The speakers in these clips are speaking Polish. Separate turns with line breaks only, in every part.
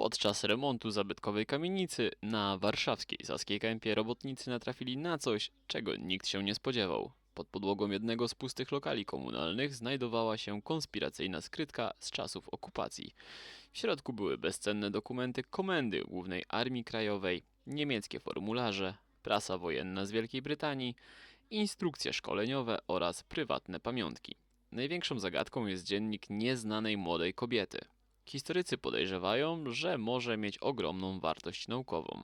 Podczas remontu zabytkowej kamienicy na warszawskiej Saskiej Kępie robotnicy natrafili na coś, czego nikt się nie spodziewał. Pod podłogą jednego z pustych lokali komunalnych znajdowała się konspiracyjna skrytka z czasów okupacji. W środku były bezcenne dokumenty Komendy Głównej Armii Krajowej, niemieckie formularze, prasa wojenna z Wielkiej Brytanii, instrukcje szkoleniowe oraz prywatne pamiątki. Największą zagadką jest dziennik nieznanej młodej kobiety. Historycy podejrzewają, że może mieć ogromną wartość naukową.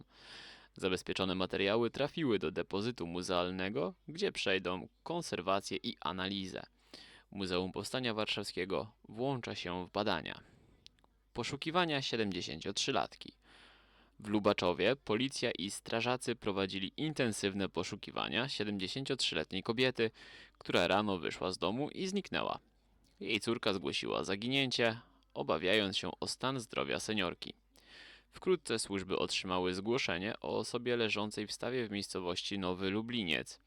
Zabezpieczone materiały trafiły do depozytu muzealnego, gdzie przejdą konserwację i analizę. Muzeum Powstania Warszawskiego włącza się w badania. Poszukiwania 73-latki. W Lubaczowie policja i strażacy prowadzili intensywne poszukiwania 73-letniej kobiety, która rano wyszła z domu i zniknęła. Jej córka zgłosiła zaginięcie, obawiając się o stan zdrowia seniorki. Wkrótce służby otrzymały zgłoszenie o osobie leżącej w stawie w miejscowości Nowy Lubliniec.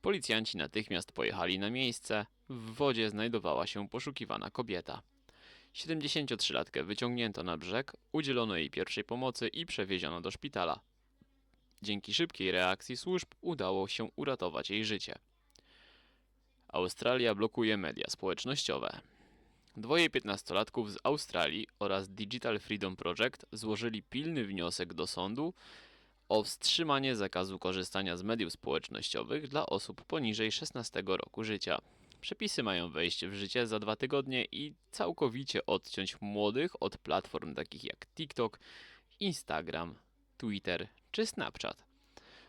Policjanci natychmiast pojechali na miejsce. W wodzie znajdowała się poszukiwana kobieta. 73-latkę wyciągnięto na brzeg, udzielono jej pierwszej pomocy i przewieziono do szpitala. Dzięki szybkiej reakcji służb udało się uratować jej życie. Australia blokuje media społecznościowe. Dwoje piętnastolatków z Australii oraz Digital Freedom Project złożyli pilny wniosek do sądu o wstrzymanie zakazu korzystania z mediów społecznościowych dla osób poniżej 16 roku życia. Przepisy mają wejść w życie za dwa tygodnie i całkowicie odciąć młodych od platform takich jak TikTok, Instagram, Twitter czy Snapchat.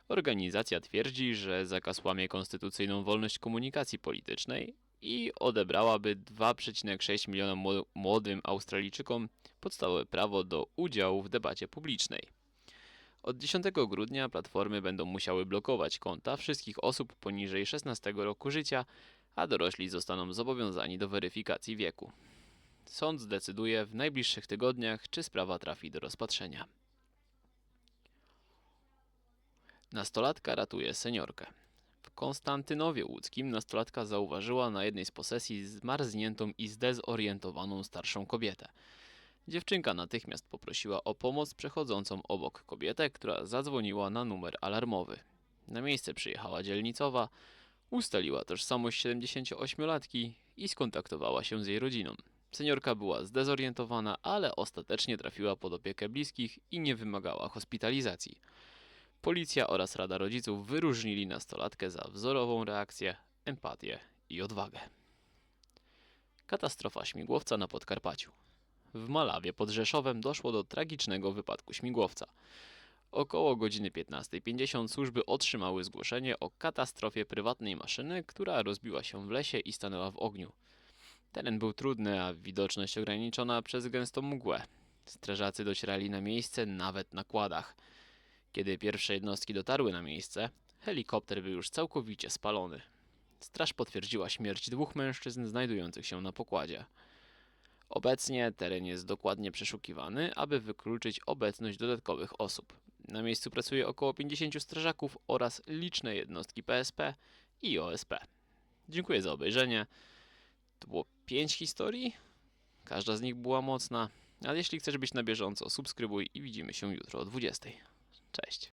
Organizacja twierdzi, że zakaz łamie konstytucyjną wolność komunikacji politycznej i odebrałaby 2,6 miliona mło- młodym Australijczykom podstawowe prawo do udziału w debacie publicznej. Od 10 grudnia platformy będą musiały blokować konta wszystkich osób poniżej 16 roku życia, a dorośli zostaną zobowiązani do weryfikacji wieku. Sąd zdecyduje w najbliższych tygodniach, czy sprawa trafi do rozpatrzenia. Nastolatka ratuje seniorkę. Konstantynowie Łódzkim nastolatka zauważyła na jednej z posesji zmarzniętą i zdezorientowaną starszą kobietę. Dziewczynka natychmiast poprosiła o pomoc przechodzącą obok kobietę, która zadzwoniła na numer alarmowy. Na miejsce przyjechała dzielnicowa, ustaliła tożsamość 78-latki i skontaktowała się z jej rodziną. Seniorka była zdezorientowana, ale ostatecznie trafiła pod opiekę bliskich i nie wymagała hospitalizacji. Policja oraz Rada Rodziców wyróżnili nastolatkę za wzorową reakcję, empatię i odwagę. Katastrofa śmigłowca na Podkarpaciu. W Malawie pod Rzeszowem doszło do tragicznego wypadku śmigłowca. Około godziny 15.50 służby otrzymały zgłoszenie o katastrofie prywatnej maszyny, która rozbiła się w lesie i stanęła w ogniu. Teren był trudny, a widoczność ograniczona przez gęstą mgłę. Strażacy docierali na miejsce nawet na kładach. Kiedy pierwsze jednostki dotarły na miejsce, helikopter był już całkowicie spalony. Straż potwierdziła śmierć dwóch mężczyzn znajdujących się na pokładzie. Obecnie teren jest dokładnie przeszukiwany, aby wykluczyć obecność dodatkowych osób. Na miejscu pracuje około 50 strażaków oraz liczne jednostki PSP i OSP. Dziękuję za obejrzenie. To było 5 historii. Każda z nich była mocna. Ale jeśli chcesz być na bieżąco, subskrybuj i widzimy się jutro o 20. Cześć.